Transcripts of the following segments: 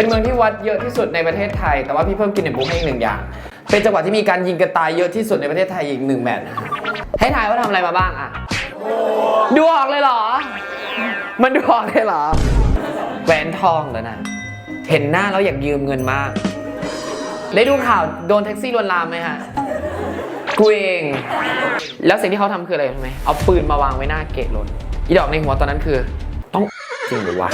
เป็นเมืองที่วัดเยอะที่สุดในประเทศไทย แต่ว่าพี่เพิ่มกินเน็ตบุ๊กให้อีกหนึ่งอย่าง เป็นจังหวัดที่มีการยิงกันตายเยอะที่สุดในประเทศไทยอีกหนึ่งแมตช์ให้ทายว่าทำอะไรมาบ้างอะดูออกเลยเหรอ มันดูออกเลยเหรอ แหวนทองแล้วนะ เห็นหน้าแล้วอยากยืมเงินมาก ได้ดูข่าวโดนแท็กซี่ลวนลามไหมฮะ กูเอง แล้วสิ่งที่เขาทำคืออะไรรู้ไหมเอาปืนมาวางไว้หน้าเกตรถ อีดอกในหัวตอนนั้นคือ ต้อง จริงหรือวะ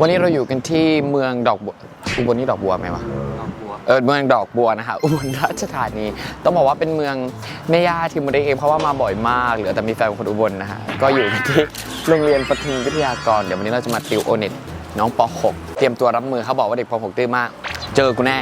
วันนี้เราอยู่กันที่เมืองดอกบัวอุบลนี่ดอกบัวไหมวะเออเมืองดอกบัวนะคะอุบลราชธานีต้องบอกว่าเป็นเมืองแม่ย่าที่มุได้เองเพราะว่ามาบ่อยมากเหลือแต่มีแฟนเป็นคนอุบลนะฮะก็อยู่กันที่โรงเรียนปทุมวิทยากรเดี๋ยววันนี้เราจะมาติวโอเน็ตน้องป .6 เตรียมตัวรับมือเขาบอกว่าเด็กป .6 ดื้อมาก เจอกูแน่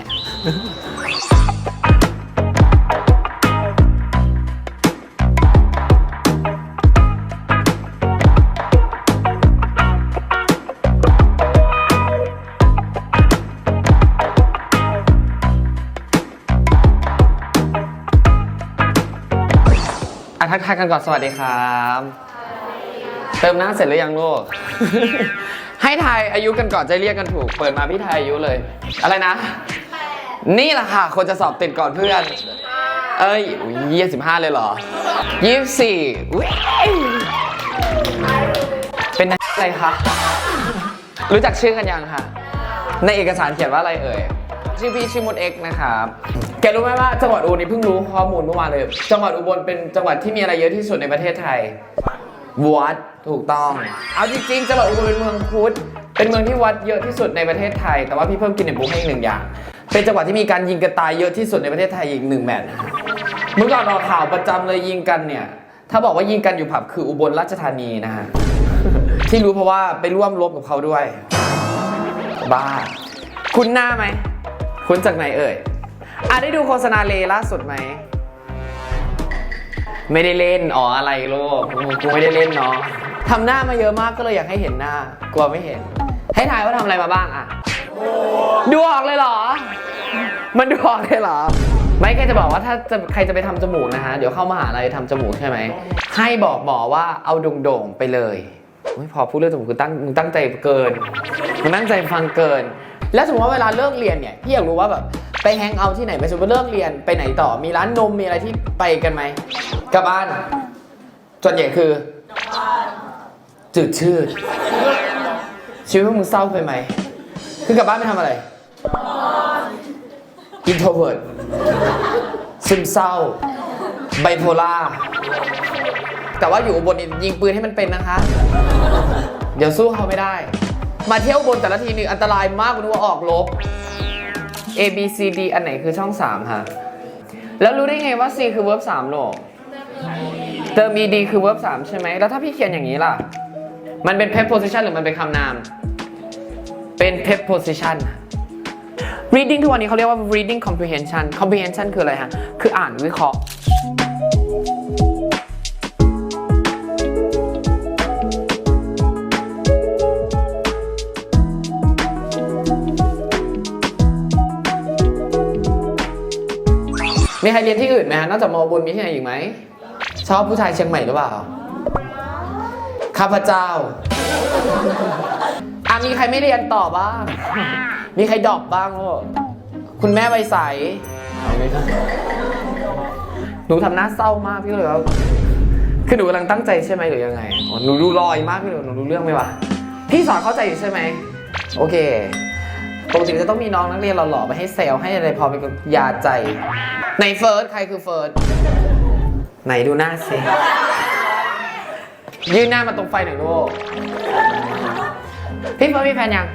ะทักทายกันก่อนสวัสดีครับเติมหน้าเสร็จหรือยังลูก ให้ทายอายุกันก่อนจะเรียกกันถูก เปิดมาพี่ทายอายุเลย อะไรนะ นี่แหละค่ะ คนจะสอบติดก่อนเพื่อน เอ้ยยี่สิบห้าเลยเหรอยี่สิบสี่อุ๊ยเป็นอะไรคะ รู้จักชื่อกันยังคะในเอกสารเขียนว่าอะไรเอ่ย ชื่อพี่ชื่อมดเอ็กซ์นะครับ แกรู้ไหมว่าจังหวัดอุบลนี่เพิ่งรู้ข้อมูลเมื่อวานเลย จังหวัดอุบลเป็นจังหวัดที่มีอะไรเยอะที่สุดในประเทศไทย วัดถูกต้อง เอาจริงๆจังหวัดอุบลเป็นเมืองพุทธเป็นเมืองที่วัดเยอะที่สุดในประเทศไทย แต่ว่าพี่เพิ่มกินเน็ตบุ๊กให้อีกหนึ่งอย่าง เป็นจังหวัดที่มีการยิงกันตายเยอะที่สุดในประเทศไทยอีกหนึ่งแมตช์เมื่อก่อนออกข่าวประจำเลยยิงกันเนี่ย ถ้าบอกว่ายิงกันอยู่ผับคืออุบลราชธานีนะฮะที่รู้เพราะว่าไปร่วมรบกับเขาด้วย บ้า คุณหน้าไหมคุณจากไหนเอ่ย อะได้ดูโฆษณาเลล่าสุดไหม ไม่ได้เล่น อ๋ออะไรโลกกูไม่ได้เล่นเนาะทำหน้ามาเยอะมากก็เลยอยากให้เห็นหน้า กลัวไม่เห็น ให้ทายว่าทำอะไรมาบ้างอะ ดูออกเลยเหรอ มันดูออกเลยเหรอ ไม่แค่จะบอกว่าถ้าจะใครจะไปทำจมูกนะฮะ เดี๋ยวเข้ามหาลัยทำจมูกใช่ไหม ให้บอกหมอว่าเอาโด่งๆไปเลยไม่พอพูดเรื่องจมูกคือตั้งมึงตั้งใจเกินมึงตั้งใจฟังเกิน แล้วสมมติว่าเวลาเลิกเรียนเนี่ย พี่อยากรู้ว่าแบบ ไปแฮงเอาท์ที่ไหนไปสมมติว่าเลิกเรียนไปไหนต่อมีร้านนมมีอะไรที่ไปกันไหมกลับบ้านส่วนใหญ่คือจืดชืดชีวิตพวกมึงเศร้าไปไหม คือกลับบ้านไปทำอะไรอินโทรเวิร์ดซึมเศร้า ไบโพล่า แต่ว่าอยู่อุบนยิงปืนให้มันเป็นนะคะ เดี๋ยวสู้เขาไม่ได้ มาเที่ยวบนแต่ละทีนี่อันตรายมากคุณว่าออกลบ A B C D อันไหนคือช่อง 3 ฮะ แล้วรู้ได้ไงว่า C คือ verb 3โลกเติม ed คือ verb 3 ใช่ไหม แล้วถ้าพี่เขียนอย่างนี้ล่ะ มันเป็น preposition หรือมันเป็นคำนาม เป็น preposition reading ทุกวันนี้เขาเรียกว่า reading comprehension comprehension คืออะไรฮะ คืออ่านวิเคราะห์ มีใครเรียนที่อื่นไหมฮะนอกจากมอบุญมีที่ไหนอีกไหมชอบผู้ชายเชียงใหม่หรือเปล่าข้าพเจ้าอะมีใครไม่เรียนต่อบ้าง มีใครดรอปบ้างลูกคุณแม่ใบใสหนูทำหน้าเศร้ามากพี่เลยว่าคือหนูกำลังตั้งใจใช่ไหมหรือยังไงหนูดูลอยมากพี่เลยหนูรู้เรื่องไหมวะพี่สอนเข้าใจอยู่ใช่ไหมโอเค ปกติจะต้องมีน้องนักเรียนหล่อๆไปให้เซลล์ให้อะไรพอเป็นยาใจในเฟิร์สใครคือเฟิร์สไหนดูหน้าเซยื่นหน้ามาตรงไฟหน่อยลูกพี่เฟิร์สมีแฟนยัง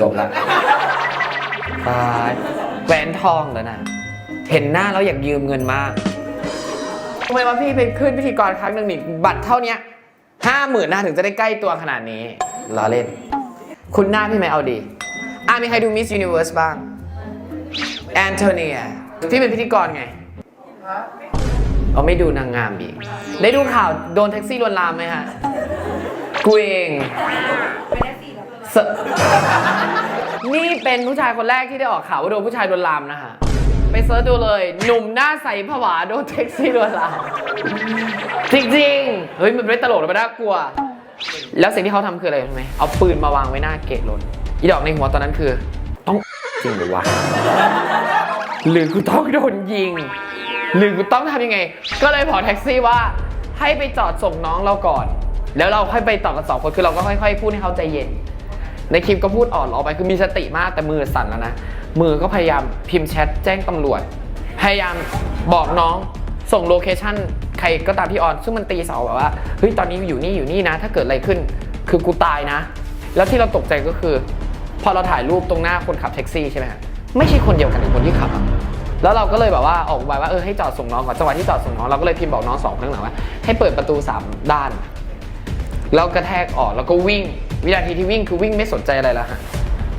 จบละตายแหวนทองแล้วนะ เห็นหน้าแล้วอยากยืมเงินมากทำไมว่าพี่ไปขึ้นพิธีกรครั้งหนึ่งนี่บัตรเท่าเนี้ยห้าหมื่นนะถึงจะได้ใกล้ตัวขนาดนี้ ล้อเล่น คุณหน้าพี่ไหมเอาดี อะมีใครดู Miss Universe บ้าง แอนโทเนีย พี่เป็นพิธีกรไงเอาไม่ดูนางงามอีก ได้ดูข่าวโดนแท็กซี่ลวนลามไหมฮะ กูเองสนี่เป็นผู้ชายคนแรกที่ได้ออกข่าวว่าโดนผู้ชายโดนลามนะฮะ ไปเซิร์ชดูเลย หนุ่มหน้าใสผวาโดนแท็กซี่โดนลาม จริงๆ เฮ้ย มันไม่ตลกหรือไม่น่ากลัว แล้วสิ่งที่เขาทำคืออะไรรู้ไหมเอาปืนมาวางไว้หน้าเกตรถอีดอกในหัวตอนนั้นคือ ต้องจริงหรือวะหรือกูต้องโดนยิง หรือกูต้องทำยังไง ก็เลยบอแท็กซี่ว่าให้ไปจอดส่งน้องเราก่อน แล้วเราค่อยไปต่อกันสองคนคือเราก็ค่อยๆ พูดให้เขาใจเย็น ในคลิปก็พูดอ่อนล้อไปคือมีสติมากแต่มือสั่นแล้วนะ มือก็พยายามพิมพ์แชทแจ้งตำรวจ พยายามบอกน้องส่งโลเคชั่น ใครก็ตามที่ออน ซึ่งมันตีเสาแบบว่าเฮ้ยตอนนี้อยู่นี่อยู่นี่นะ ถ้าเกิดอะไรขึ้น คือกูตายนะ แล้วที่เราตกใจก็คือ พอเราถ่ายรูปตรงหน้าคนขับแท็กซี่ใช่ไหมฮะไม่ใช่คนเดียวกันกับคนที่ขับอะแล้วเราก็เลยแบบว่าออกอุบายว่าเออให้จอดส่งน้องก่อนจังหวะที่จอดส่งน้องเราก็เลยพิมพ์บอกน้องสองครั้งหลังว่าให้เปิดประตูสามด้านแล้วกระแทกออกแล้วก็วิ่ง วินาทีที่วิ่งคือวิ่งไม่สนใจอะไรแล้วฮะ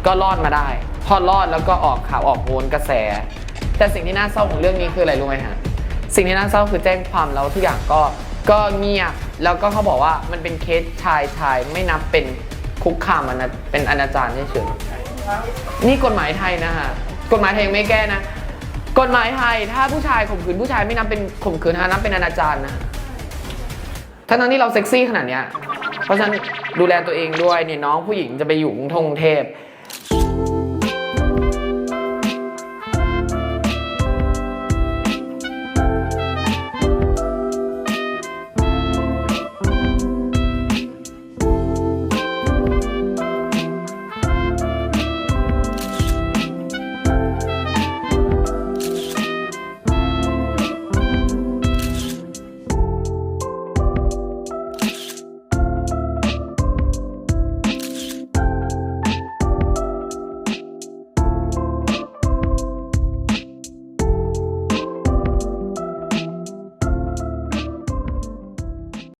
ก็รอดมาได้ พอรอดแล้วก็ออกข่าวออกโหนกระแส แต่สิ่งที่น่าเศร้าของเรื่องนี้คืออะไรรู้ไหมฮะ สิ่งที่น่าเศร้าคือแจ้งความแล้วทุกอย่างก็ก็เงียบแล้วก็เขาบอกว่ามันเป็นเคสชายชายไม่นับเป็นคุกคามอนาเป็นอนาจารเฉยๆนี่กฎหมายไทยนะฮะกฎหมายไทยยังไม่แก้นะ กฎหมายไทยถ้าผู้ชายข่มขืนผู้ชายไม่นับเป็นข่มขืนนะนับเป็นอนาจารนะทั้งๆที่เราเซ็กซี่ขนาดเนี้ยเพราะฉะนั้นดูแลตัวเองด้วยเนี่ยน้องผู้หญิงจะไปอยู่กรุงเทพ